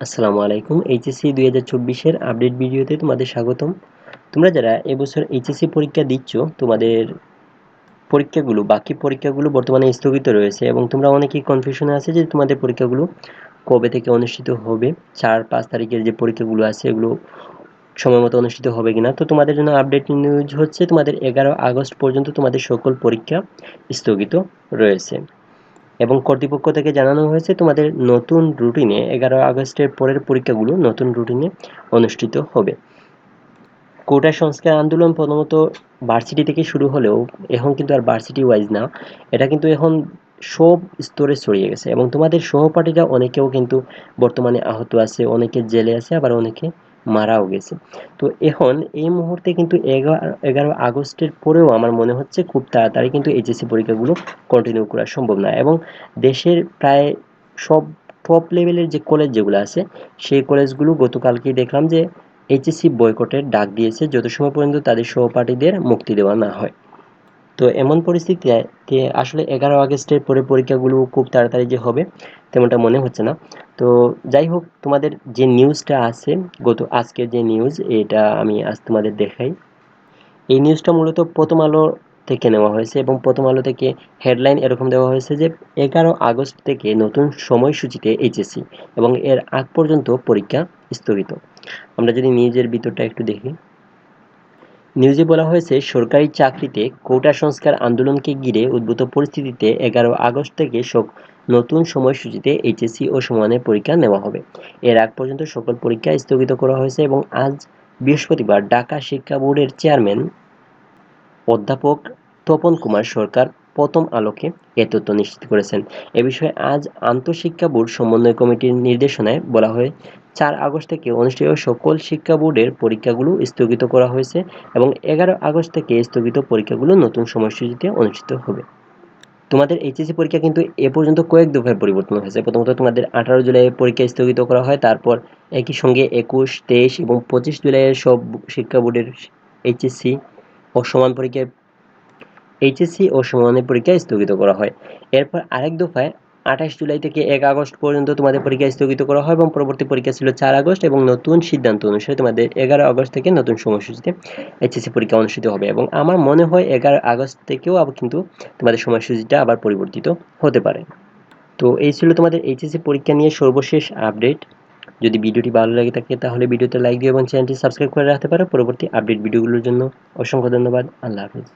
আসসালামু আলাইকুম। এইচএসসি দুই হাজার চব্বিশের আপডেট ভিডিওতে তোমাদের স্বাগতম। তোমরা যারা এবছর এইচএসসি পরীক্ষা দিচ্ছ, তোমাদের পরীক্ষাগুলো, বাকি পরীক্ষাগুলো বর্তমানে স্থগিত রয়েছে এবং তোমরা অনেকেই কনফিউশনে আছে যে তোমাদের পরীক্ষাগুলো কবে থেকে অনুষ্ঠিত হবে, চার, পাঁচ তারিখের যে পরীক্ষাগুলো আছে এগুলো সময় মতো অনুষ্ঠিত হবে কিনা। তো তোমাদের জন্য আপডেট নিউজ হচ্ছে তোমাদের এগারো আগস্ট পর্যন্ত তোমাদের সকল পরীক্ষা স্থগিত রয়েছে। এবং কর্তৃপক্ষ থেকে জানানো হয়েছে তোমাদের নতুন রুটিনে এগারো আগস্টের পরের পরীক্ষাগুলো নতুন রুটিনে অনুষ্ঠিত হবে। কোটা সংস্কার আন্দোলন প্রথমত ভার্সিটি থেকে শুরু হলেও এখন কিন্তু আর ভার্সিটি ওয়াইজ না। এটা কিন্তু এখন সব স্তরে ছড়িয়ে গেছে এবং তোমাদের সহপাঠীরা অনেকেও কিন্তু বর্তমানে আহত আছে, অনেকে জেলে আছে, আবার অনেকে মারাও গেছে। তো এখন এই মুহূর্তে কিন্তু এগারো আগস্টের পরেও আমার মনে হচ্ছে খুব তাড়াতাড়ি কিন্তু এইচএসসি পরীক্ষাগুলো কন্টিনিউ করা সম্ভব না এবং দেশের প্রায় সব টপ লেভেলের যে কলেজ যেগুলো আছে, সেই কলেজগুলো গতকালকেই দেখলাম যে এইচএসসি বয়কটের ডাক দিয়েছে, যত সময় পর্যন্ত তাদের সহপাঠীদের মুক্তি দেওয়া না হয়। তো এমন পরিস্থিতিতে আসলে এগারো আগস্টের পরে পরীক্ষাগুলো খুব তাড়াতাড়ি যে হবে, তেমনটা মনে হচ্ছে না। তো যাই হোক, তোমাদের যে নিউজটা আছে, গত আজকের যে নিউজ, এটা আমি আজ তোমাদের দেখাই। এই নিউজটা মূলত প্রথম আলো থেকে নেওয়া হয়েছে এবং প্রথম আলো থেকে হেডলাইন এরকম দেওয়া হয়েছে যে এগারো আগস্ট থেকে নতুন সময়সূচিতে এইচএসসি এবং এর আগ পর্যন্ত পরীক্ষা স্থগিত। আমরা যদি নিউজের ভিতরটা একটু দেখি। নিউজে বলা হয়েছে, সরকারি চাকরিতে কোটা সংস্কার আন্দোলনকে ঘিরে উদ্ভূত পরিস্থিতিতে এগারো আগস্ট থেকে নতুন সময়সূচিতে এইচএসসি ও সমানের পরীক্ষা নেওয়া হবে। এর আগ পর্যন্ত সকল পরীক্ষা স্থগিত করা হয়েছে এবং আজ বৃহস্পতিবার ঢাকা শিক্ষা বোর্ডের চেয়ারম্যান অধ্যাপক তপন কুমার সরকার প্রথম আলোকে এ তথ্য নিশ্চিত করেছেন। এ বিষয়ে আজ আন্তঃশিক্ষা বোর্ড সমন্বয় কমিটির নির্দেশনায় বলা হয় চার আগস্ট থেকে অনুষ্ঠিত সকল শিক্ষা বোর্ডের পরীক্ষাগুলো স্থগিত করা হয়েছে এবং এগারো আগস্ট থেকে স্থগিত পরীক্ষাগুলো নতুন সময়সূচিতে অনুষ্ঠিত হবে। তোমাদের এইচএসসি পরীক্ষা কিন্তু এ পর্যন্ত কয়েক দফায় পরিবর্তন হয়েছে। প্রথমত তোমাদের আঠারো জুলাই পরীক্ষা স্থগিত করা হয়, তারপর একই সঙ্গে একুশ, তেইশ এবং পঁচিশ জুলাইয়ের সব শিক্ষা বোর্ডের এইচএসসি ও সমান পরীক্ষায় এইচএসসি ও সমানের পরীক্ষা স্থগিত করা হয়। এরপর আরেক দফায় আঠাশ জুলাই থেকে এক আগস্ট পর্যন্ত তোমাদের পরীক্ষা স্থগিত করা হয় এবং পরবর্তী পরীক্ষা ছিল চার আগস্ট এবং নতুন সিদ্ধান্ত অনুসারে তোমাদের এগারো আগস্ট থেকে নতুন সময়সূচিতে এইচএসসি পরীক্ষা অনুষ্ঠিত হবে এবং আমার মনে হয় এগারো আগস্ট থেকেও আবার কিন্তু তোমাদের সময়সূচিটা আবার পরিবর্তিত হতে পারে। তো এই ছিল তোমাদের এইচএসসি পরীক্ষা নিয়ে সর্বশেষ আপডেট। যদি ভিডিওটি ভালো লাগে থাকে তাহলে ভিডিওতে লাইক দিও এবং চ্যানেলটি সাবস্ক্রাইব করে রাখতে পারো। পরবর্তী আপডেট ভিডিওগুলোর জন্য অসংখ্য ধন্যবাদ। আল্লাহ হাফিজ।